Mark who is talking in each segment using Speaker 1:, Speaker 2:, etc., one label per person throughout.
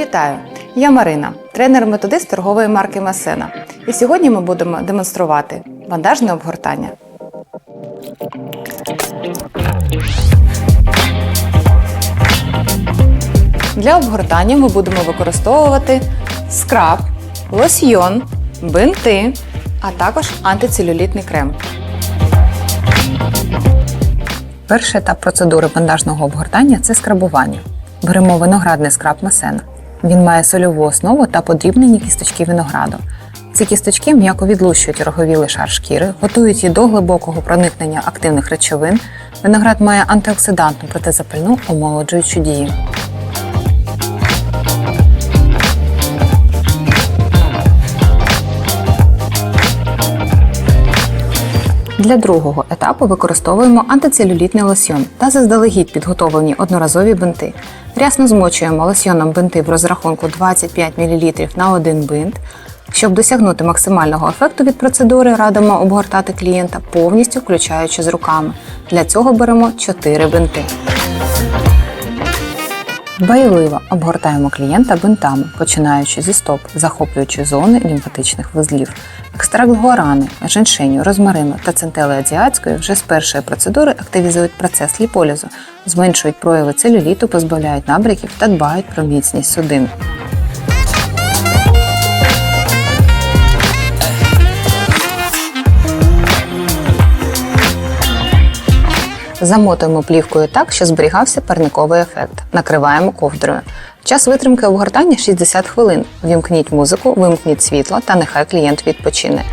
Speaker 1: Вітаю! Я Марина, тренер-методист торгової марки Масена. І сьогодні ми будемо демонструвати бандажне обгортання. Для обгортання ми будемо використовувати скраб, лосьйон, бинти, а також антицелюлітний крем. Перший етап процедури бандажного обгортання це скрабування. Беремо виноградний скраб масена. Він має сольову основу та подрібнені кісточки винограду. Ці кісточки м'яко відлущують роговілий шар шкіри, готують її до глибокого проникнення активних речовин. Виноград має антиоксидантну протизапальну омолоджуючу дію. Для другого етапу використовуємо антицелюлітний лосьйон та заздалегідь підготовлені одноразові бинти. Рясно змочуємо лосьйоном бинти в розрахунку 25 мл на один бинт. Щоб досягнути максимального ефекту від процедури, радимо обгортати клієнта повністю включаючи з руками. Для цього беремо 4 бинти. Дбайливо обгортаємо клієнта бинтами, починаючи зі стоп, захоплюючи зони лімфатичних вузлів. Екстракт гуарани, женшеню, розмарину та центели азіатської вже з першої процедури активізують процес ліполізу, зменшують прояви целюліту, позбавляють набряків та дбають про міцність судин. Замотуємо плівкою так, що зберігався парниковий ефект. Накриваємо ковдрою. Час витримки обгортання 60 хвилин. Вімкніть музику, вимкніть світло та нехай клієнт відпочине.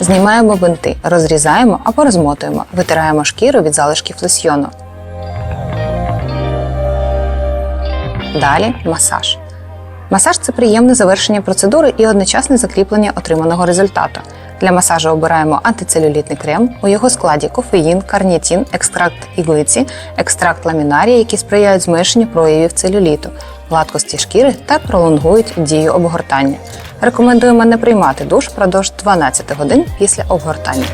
Speaker 1: Знімаємо бинти, розрізаємо або розмотуємо, витираємо шкіру від залишків лосьйону. Далі масаж. Масаж це приємне завершення процедури і одночасне закріплення отриманого результату. Для масажу обираємо антицелюлітний крем. У його складі кофеїн, карнітін, екстракт іглиці, екстракт ламінарії, які сприяють зменшенню проявів целюліту, гладкості шкіри та пролонгують дію обгортання. Рекомендуємо не приймати душ впродовж 12 годин після обгортання.